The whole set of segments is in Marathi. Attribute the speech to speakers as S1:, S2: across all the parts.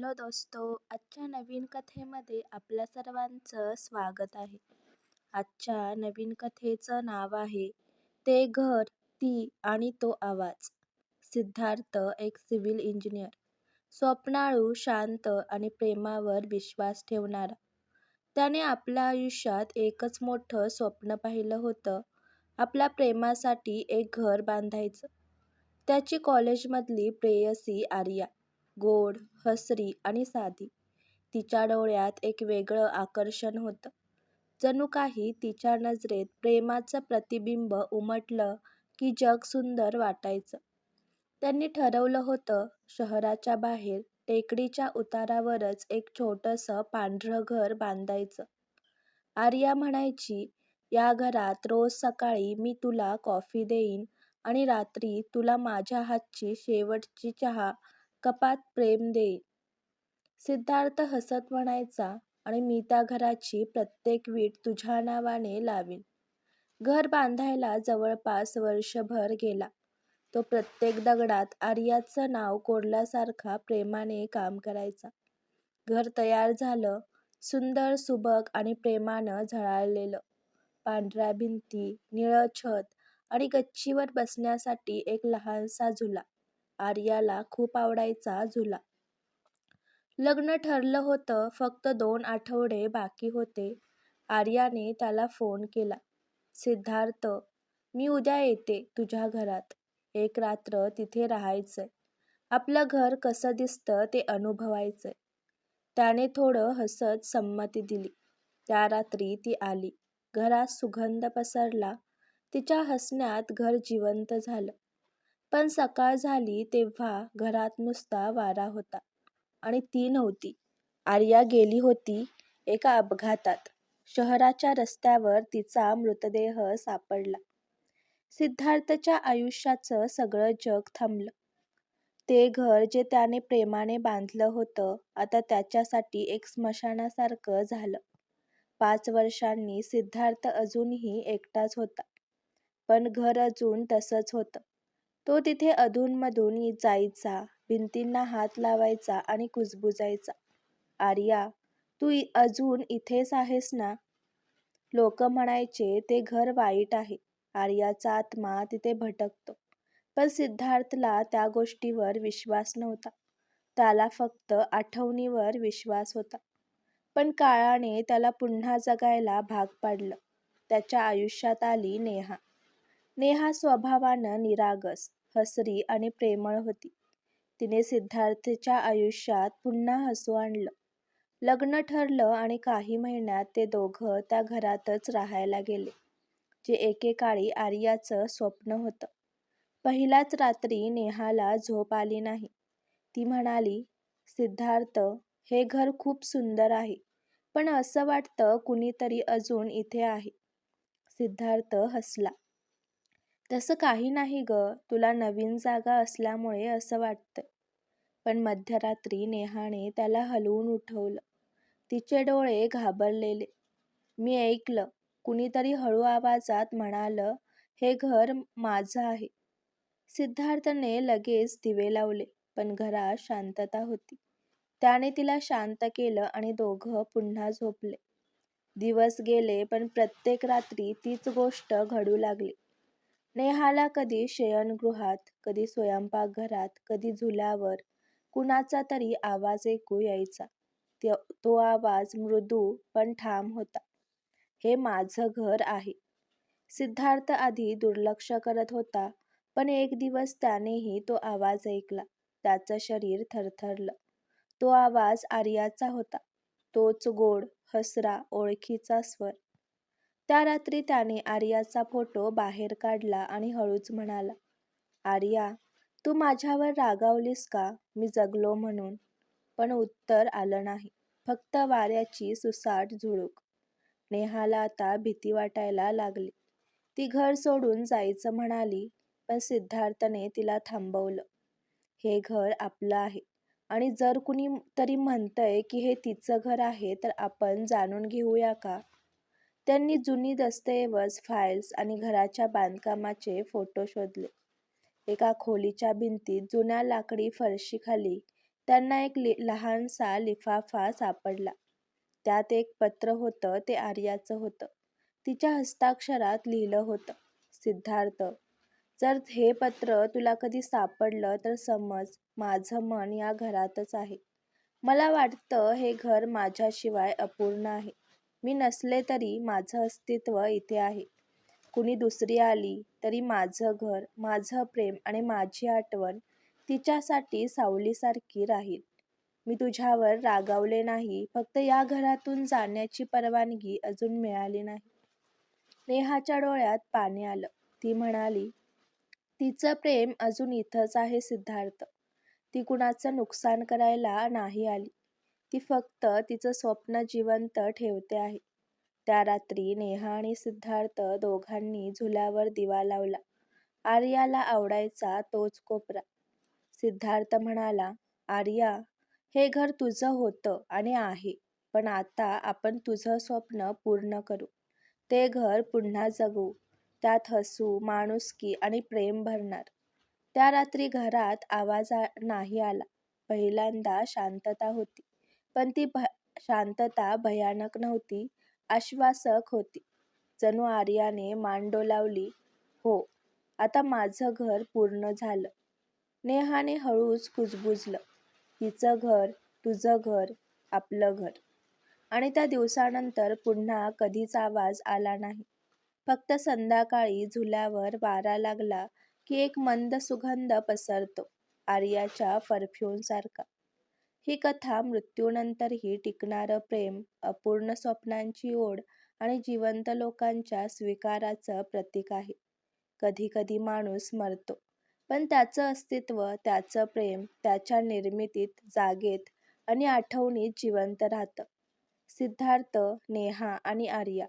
S1: हॅलो दोस्तो आजच्या नवीन कथेमध्ये आपल्या सर्वांचं स्वागत आहे. आजच्या नवीन कथेचं नाव आहे ते घर ती आणि तो आवाज. सिद्धार्थ एक सिव्हिल इंजिनियर. स्वप्नाळू शांत आणि प्रेमावर विश्वास ठेवणारा. त्याने आपल्या आयुष्यात एकच मोठं स्वप्न पाहिलं होतं आपल्या प्रेमासाठी एक घर बांधायचं. त्याची कॉलेजमधली प्रेयसी आर्या. गोड हसरी आणि साधी. तिच्या डोळ्यात एक वेगळं आकर्षण होतं. जणू काही तिच्या नजरेत प्रेमाचं प्रतिबिंब उमटलं की जग सुंदर वाटायचं. त्यांनी ठरवलं होतं शहराच्या बाहेर टेकडीच्या उतारावरच एक छोटंसं पांढरं घर बांधायचं. आर्या म्हणायची या घरात रोज सकाळी मी तुला कॉफी देईन आणि रात्री तुला माझ्या हातची शेवटची चहा कपात प्रेम देईन सिद्धार्थ हसत म्हणायचा आणि मी त्या घराची प्रत्येक वीट तुझ्या नावाने लावीन. घर बांधायला जवळपास वर्षभर गेला. तो प्रत्येक दगडात आर्याचं नाव कोरल्यासारखा प्रेमाने काम करायचा. घर तयार झालं सुंदर सुबक आणि प्रेमानं झळाळलेलं. पांढऱ्या भिंती निळं छत आणि गच्चीवर बसण्यासाठी एक लहानसा झुला आर्याला खूप आवडायचा झुला. लग्न ठरलं होतं फक्त दोन आठवडे बाकी होते. आर्याने त्याला फोन केला. सिद्धार्थ मी उद्या येते तुझ्या घरात. एक रात्र तिथे राहायचंय. आपलं घर कसं दिसतं ते अनुभवायचंय. त्याने थोडं हसत संमती दिली. त्या रात्री ती आली. घरात सुगंध पसरला. तिच्या हसण्यात घर जिवंत झालं. पण सकाळ झाली तेव्हा घरात नुसता वारा होता आणि ती नव्हती. आर्या गेली होती एका अपघातात. शहराच्या रस्त्यावर तिचा मृतदेह सापडला. सिद्धार्थच्या आयुष्याचं सगळं जग थांबलं. ते घर जे त्याने प्रेमाने बांधलं होतं आता त्याच्यासाठी एक स्मशानासारखं झालं. पाच वर्षांनी सिद्धार्थ अजूनही एकटाच होता. पण घर अजून तसंच होतं. तो तिथे अधूनमधून जायचा भिंतींना हात लावायचा आणि कुजबुजायचा. आर्या तू अजून इथेच आहेस ना? लोक म्हणायचे ते घर वाईट आहे. आर्याचा आत्मा तिथे भटकतो. पण सिद्धार्थला त्या गोष्टीवर विश्वास नव्हता. त्याला फक्त आठवणीवर विश्वास होता. पण काळाने त्याला पुन्हा जगायला भाग पाडलं. त्याच्या आयुष्यात आली नेहा. नेहा स्वभावानं निरागस हसरी आणि प्रेमळ होती. तिने सिद्धार्थच्या आयुष्यात पुन्हा हसू आणलं. लग्न ठरलं आणि काही महिन्यात ते दोघं त्या घरातच राहायला गेले जे एकेकाळी आर्याचं स्वप्न होतं. पहिल्याच रात्री नेहाला झोप आली नाही. ती म्हणाली सिद्धार्थ हे घर खूप सुंदर आहे पण असं वाटतं कुणीतरी अजून इथे आहे. सिद्धार्थ हसला. तसं काही नाही ग तुला नवीन जागा असल्यामुळे असं वाटतं पण मध्यरात्री नेहाने त्याला हलवून उठवलं. तिचे डोळे घाबरलेले. मी ऐकलं. कुणीतरी हळू आवाजात म्हणालं हे घर माझं आहे सिद्धार्थने लगेच दिवे लावले पण घरात शांतता होती. त्याने तिला शांत केलं आणि दोघं पुन्हा झोपले. दिवस गेले पण प्रत्येक रात्री तीच गोष्ट घडू लागली. नेहाला कधी शयनगृहात कधी स्वयंपाकघरात कधी झुल्यावर कुणाचा तरी आवाज ऐकू यायचा. तो आवाज मृदू पण ठाम होता. हे माझं घर आहे. सिद्धार्थ आधी दुर्लक्ष करत होता पण एक दिवस त्यानेही तो आवाज ऐकला. त्याचं शरीर थरथरलं. तो आवाज आर्याचा होता. तोच गोड हसरा ओळखीचा स्वर. त्या रात्री त्याने आर्याचा फोटो बाहेर काढला आणि हळूच म्हणाला आर्या तू माझ्यावर रागावलीस का? मी जगलो म्हणून. पण उत्तर आलं नाही. फक्त वाऱ्याची सुसाट झुळूक. नेहाला आता भीती वाटायला लागली. ती घर सोडून जायचं म्हणाली पण सिद्धार्थने तिला थांबवलं. हे घर आपलं आहे. आणि जर कुणी तरी म्हणतंय की हे तिचं घर आहे तर आपण जाणून घेऊया का? त्यांनी जुनी दस्तऐवज फाईल्स आणि घराच्या बांधकामाचे फोटो शोधले एका खोलीच्या भिंतीत जुन्या लाकडी फरशीखाली त्यांना एक लि लहानसा लिफाफा सापडला. त्यात एक पत्र होतं ते आर्याचं होतं. तिच्या हस्ताक्षरात लिहिलं होतं, सिद्धार्थ, जर हे पत्र तुला कधी सापडलं तर समज माझं मन या घरातच आहे. मला वाटतं हे घर माझ्याशिवाय अपूर्ण आहे. मी नसले तरी माझं अस्तित्व इथे आहे. कुणी दुसरी आली तरी माझं घर, माझं प्रेम आणि माझी आठवण तिच्यासाठी सावलीसारखी राहील. मी तुझ्यावर रागावले नाही, फक्त या घरातून जाण्याची परवानगी अजून मिळाली नाही. नेहाच्या डोळ्यात पाणी आलं. ती म्हणाली, तिचं प्रेम अजून इथंच आहे सिद्धार्थ. ती कुणाचं नुकसान करायला नाही आली. ती फक्त तिचं स्वप्न जिवंत ठेवते आहे. त्या रात्री नेहा आणि सिद्धार्थ दोघांनी झुल्यावर दिवा लावला. आर्याला आवडायचा तोच कोपरा. सिद्धार्थ म्हणाला, आर्या, हे घर तुझं होतं आणि आहे, पण आता आपण तुझं स्वप्न पूर्ण करू. ते घर पुन्हा जगू त्यात हसू, माणुसकी आणि प्रेम भरणार. त्या रात्री घरात आवाज नाही आला. पहिल्यांदा शांतता होती. पण ती भ शांतता भयानक नव्हती, आश्वासक होती. जणू आर्याने मान डोलावली, हो, आता माझं घर पूर्ण झालं. नेहाने हळूच कुजबुजलं. तिचं घर, तुझं घर, आपलं घर. आणि त्या दिवसानंतर पुन्हा कधीच आवाज आला नाही. फक्त संध्याकाळी झुल्यावर वारा लागला की एक मंद सुगंध पसरतो, आर्याच्या परफ्यूमसारखा. ही कथा मृत्यूनंतरही टिकणारं प्रेम, अपूर्ण स्वप्नांची ओढ आणि जिवंत लोकांच्या स्वीकाराचं प्रतीक आहे. कधी कधी माणूस मरतो, पण त्याचं अस्तित्व, त्याचं प्रेम त्याच्या निर्मितीत, जागेत आणि आठवणीत जिवंत राहतं. सिद्धार्थ, नेहा आणि आर्या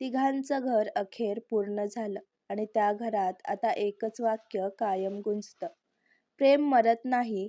S1: तिघांचं घर अखेर पूर्ण झालं आणि त्या घरात आता एकच वाक्य कायम गुंजतं, प्रेम मरत नाही,